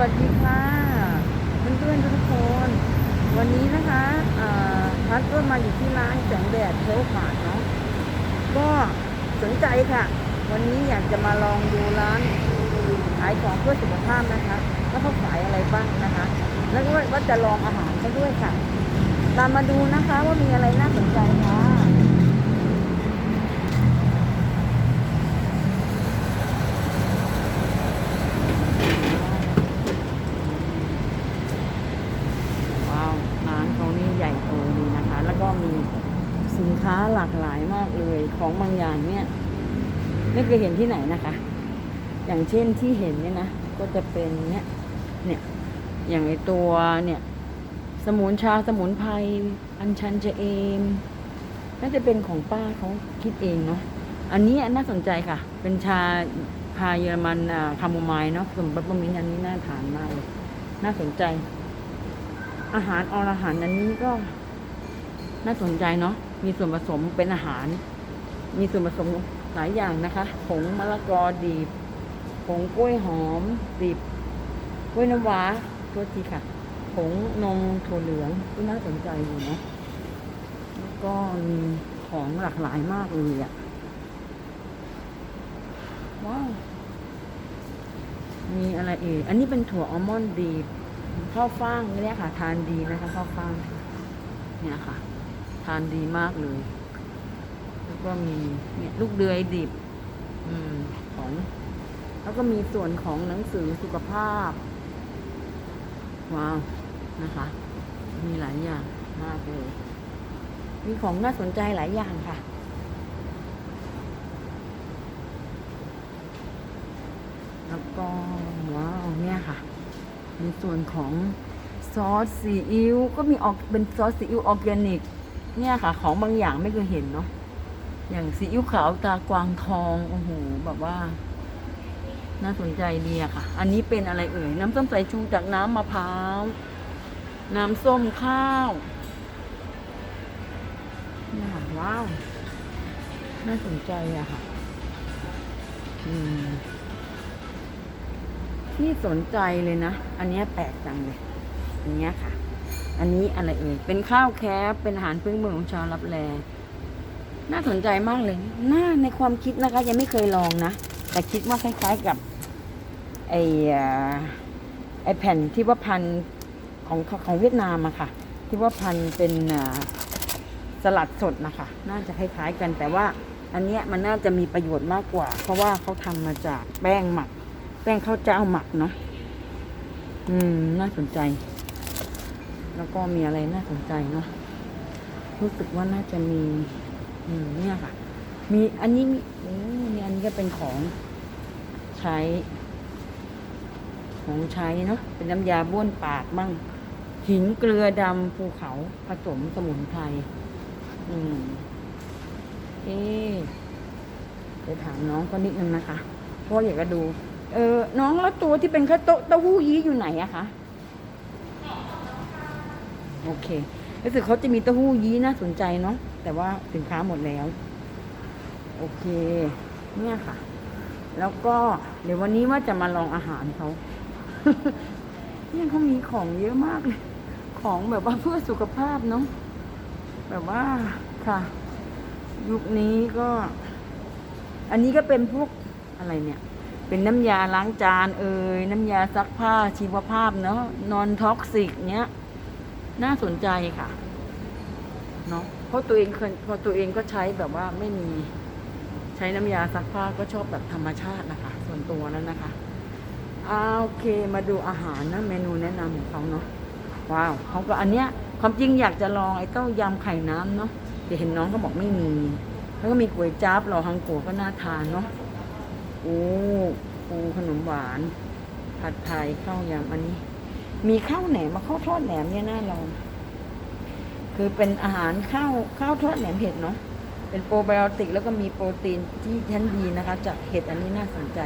วัสดีค่ะเพื่อนๆทุกคน วันนี้นะคะพัดก็มาอยู่ที่ร้านแสงแดดเทลขาดเนาะก็สนใจค่ะ วันนี้อยากจะมาลองดูร้านขายของเพื่อสุขภาพนะคะว่าเขาขายอะไรบ้างนะคะ แล้วก็ว่าจะลองอาหารเขาด้วยค่ะ ตามมาดูนะคะว่ามีอะไรน่าสนใจคะ ว้าวร้านเขานี่ใหญ่โตดีนะคะ แล้วก็มีสิน ค้าหลากหลายมากเลย ของบางอย่างเนี่ยไม่เคยเห็นที่ไหนนะคะ อย่างเช่นที่เห็นเนี่ยนะ ก็จะเป็นเนี่ยเนี่ยอย่างไอตัวเนี่ย สมุนชาสมุนไพรอัญชันเจเอมน่าจะเป็นของป้าเขาคิดเองเนาะอันนี้น่าสนใจค่ะ เป็นชาพาเยอรมันอ่าคาโมไมล์เนาะสมบัติบะมินอันนี้น่าทานมากเลยน่าสนใจ อาหารอรหันอันนี้ก็น่าสนใจเนาะ มีส่วนผสมเป็นอาหาร มีส่วนผสมหลายอย่างนะคะผงมะละกอดีบผงกล้วยหอมดิบกล้วยน้ำว้าตัวทีค่ะผงนมถั่วเหลืองก็น่าสนใจอยู่นะแล้วก็มีของหลากหลายมากเลยอะว้าวมีอะไรเอ่ยอันนี้เป็นถั่วอัลมอนด์ดีข้าวฟ่างเนี่ยค่ะ ทานดีนะคะข้าวฟ่างเนี่ยค่ะ ทานดีมากเลย แล้วก็มีเนี่ยลูกเดือยดิบ อืมของ แล้วก็มีส่วนของหนังสือสุขภาพ ว้าว นะคะ มีหลายอย่างมากเลย มีของน่าสนใจหลายอย่างค่ะแล้วก็ว้าวเนี่ยค่ะ ในส่วนของซอสซีอิ๊วก็มีออกเป็นซอสซีอิ๊วออร์แกนิก เนี่ยค่ะ ของบางอย่างไม่เคยเห็นเนาะอย่างซีอิ๊วขาวตากวางทองโอ้โหแบบว่า น่าสนใจดีอะค่ะ อันนี้เป็นอะไรเอ่ย น้ำส้มสายชูจากน้ำมะพร้าว น้ำส้มข้าวนี่ยค่ะว้าว น่าสนใจอะค่ะ อืม ที่สนใจเลยนะ อันนี้แปลกจังเลยอันเนี้ยค่ะ อันนี้อะไรเอ่ย เป็นข้าวแคบเป็นอาหารพื้นเมืองของชาวรับแล น่าสนใจมากเลย น่าในความคิดนะคะ ยังไม่เคยลองนะ แต่คิดว่าคล้ายๆกับไอเอ่อไอแผ่นที่ว่าพันของของเวียดนามอะค่ะ ที่ว่าพันเป็นสลัดสดนะคะ น่าจะคล้ายๆกัน แต่ว่าอันเนี้ยมันน่าจะมีประโยชน์มากกว่า เพราะว่าเขาทำมาจากแป้งหมัก แป้งข้าวเจ้าหมักเนาะ อืม น่าสนใจ แล้วก็มีอะไรน่าสนใจเนาะรู้สึกว่าน่าจะมีอืมเนี่ยค่ะ มีอันนี้มีโอ้มีอันนี้ก็เป็นของใช้ ของใช้เนาะเป็นน้ำยาบ้วนปากบ้างหินเกลือดำภูเขาผสมสมุนไพรอืมเอ๊ะเดี๋ยวถามน้องก็นิดนึงนะคะ เพราะอยากจะดู เออ น้องแล้วตัวที่เป็นข้าวโต๊ะเต้าหู้ยี้อยู่ไหนอะคะ โอเครู้สึกเขาจะมีเต้าหู้ยี้น่าสนใจเนาะแต่ว่าสินค้าหมดแล้ว โอเค เนี่ยค่ะ แล้วก็เดี๋ยววันนี้ว่าจะมาลองอาหารเขาเนี่ยเขามีของเยอะมากเลยของแบบว่าเพื่อสุขภาพเนาะแบบว่าค่ะ ยุคนี้ก็ อันนี้ก็เป็นพวกอะไรเนี่ย เป็นน้ำยาล้างจานเอ่ยน้ำยาซักผ้าชีวภาพเนาะนอนท็อกซิกเนี้ย น่าสนใจค่ะเนาะเพราะตัวเองเคยพอตัวเองก็ใช้แบบว่าไม่มีใช้น้ำยาซักผ้าก็ชอบแบบธรรมชาตินะคะ ส่วนตัวนั้นนะคะอ่าโอเคมาดูอาหารนะเมนูแนะนำของเขาเนาะว้าวเขาก็อันเนี้ยความจริงอยากจะลองไอ้เต้ายำไข่น้ำเนาะแต่เห็นน้องเขาบอกไม่มี แล้วก็มีก๋วยจั๊บรอฮังกัวก็น่าทานเนาะโอ้ปูขนมหวาน ผัดไทยข้าวยำอันนี้ มีข้าวแหนมมาข้าวทอดแหนมเนี่ยน่าลองคือเป็นอาหารข้าวข้าวทอดแหนมเห็ดเนาะเป็นโปรไบโอติกแล้วก็มีโปรตีนที่ชั้นดีนะคะ จากเห็ดอันนี้น่าสนใจ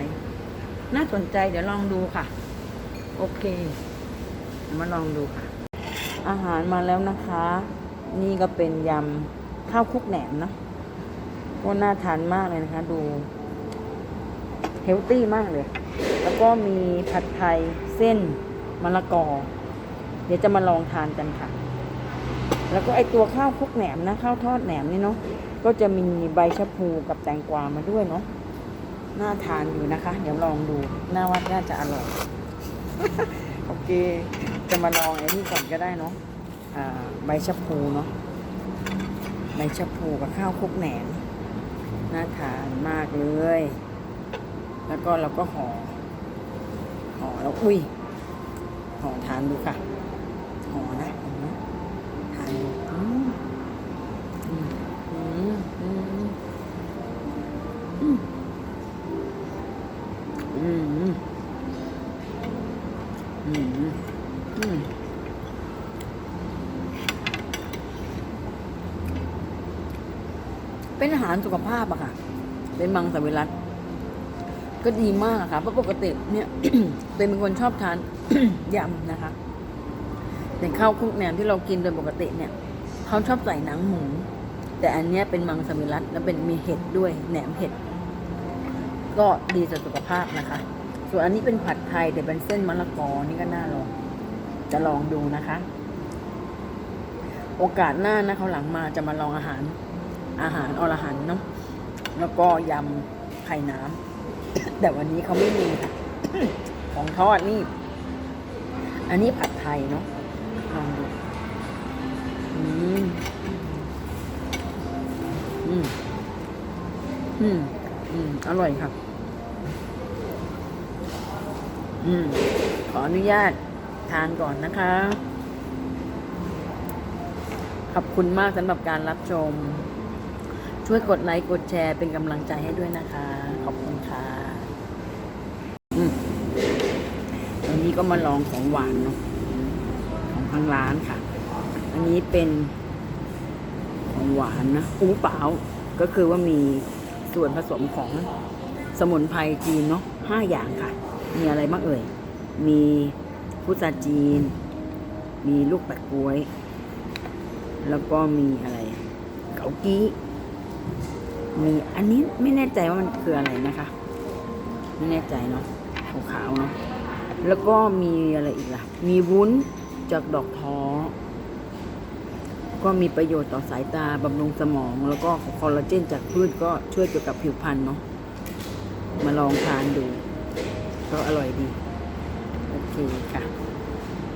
น่าสนใจเดี๋ยวลองดูค่ะ โอเคมาลองดูค่ะ อาหารมาแล้วนะคะ นี่ก็เป็นยำข้าวคลุกแหนมเนาะก็น่าทานมากเลยนะคะ ดูเฮลตี้มากเลย แล้วก็มีผัดไทยเส้น มะละกอ เดี๋ยวจะมาลองทานกันค่ะ แล้วก็ไอตัวข้าวคลุกแหนมนะข้าวทอดแหนมนี่เนาะก็จะมีใบชะพูกับแตงกวามาด้วยเนาะน่าทานอยู่นะคะ เดี๋ยวลองดูน่าว่าน่าจะอร่อยโอเค จะมาลองไอ้นี่ก่อนก็ได้เนาะใบชะพูเนาะใบชะพูกับข้าวคลุกแหนมน่าทานมากเลย แล้วก็เราก็ห่อห่อแล้วอุ้ย ห่อทานดูค่ะห่อนะทานเป็นอาหารสุขภาพอะค่ะ เป็นมังสวิรัติ ก็ดีมากค่ะเพราะปกติเนี่ยเป็นคนชอบทานยำนะคะแต่ข้าวคลุกแหนมที่เรากินโดยปกติเนี่ยเขาชอบใส่หนังหมู แต่อันนี้เป็นมังสวิรัตแล้วเป็นมีเห็ดด้วยแหนมเห็ด ก็ดีต่อสุขภาพนะคะ ส่วนอันนี้เป็นผัดไทยแต่เป็นเส้นมะละกอนี่ก็น่าลองจะลองดูนะคะ โอกาสหน้านะเขาหลังมาจะมาลองอาหารอาหารอรหันเนาะแล้วก็ยำไข่น้ำ แต่วันนี้เขาไม่มีของทอดนี่ อันนี้ผัดไทยเนาะลองดูอืมอืมอืมอืมอร่อยครับ อืม ขออนุญาตทานก่อนนะคะ ขอบคุณมากสำหรับการรับชม ช่วยกดไลค์ กดแชร์เป็นกำลังใจให้ด้วยนะคะ อืมวั นี้ก็มาลองของหวานเนาะของทางร้านค่ะ อันนี้เป็นของหวานนะอูเปล่าก็คือว่ามีส่วนผสมของสมุนไพรจีนเนาะห้าอย่างค่ะ มีอะไรบ้างเอ่ย มีพุทราจีน มีลูกแปะกล้วย แล้วก็มีอะไร เกากี้ มีอันนี้ไม่แน่ใจว่ามันคืออะไรนะคะ ไม่แน่ใจเนาะขาวๆเนาะ แล้วก็มีอะไรอีกล่ะ มีวุ้นจากดอกท้อ ก็มีประโยชน์ต่อสายตาบำรุงสมอง แล้วก็คอลลาเจนจากพืชก็ช่วยเกี่ยวกับผิวพรรณเนาะ มาลองทานดู ก็อร่อยดี โอเคค่ะ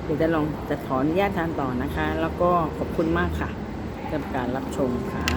เดี๋ยวจะลองจะขอนญาตทานต่อนะคะ แล้วก็ขอบคุณมากค่ะสำหรับการรับชมค่ะ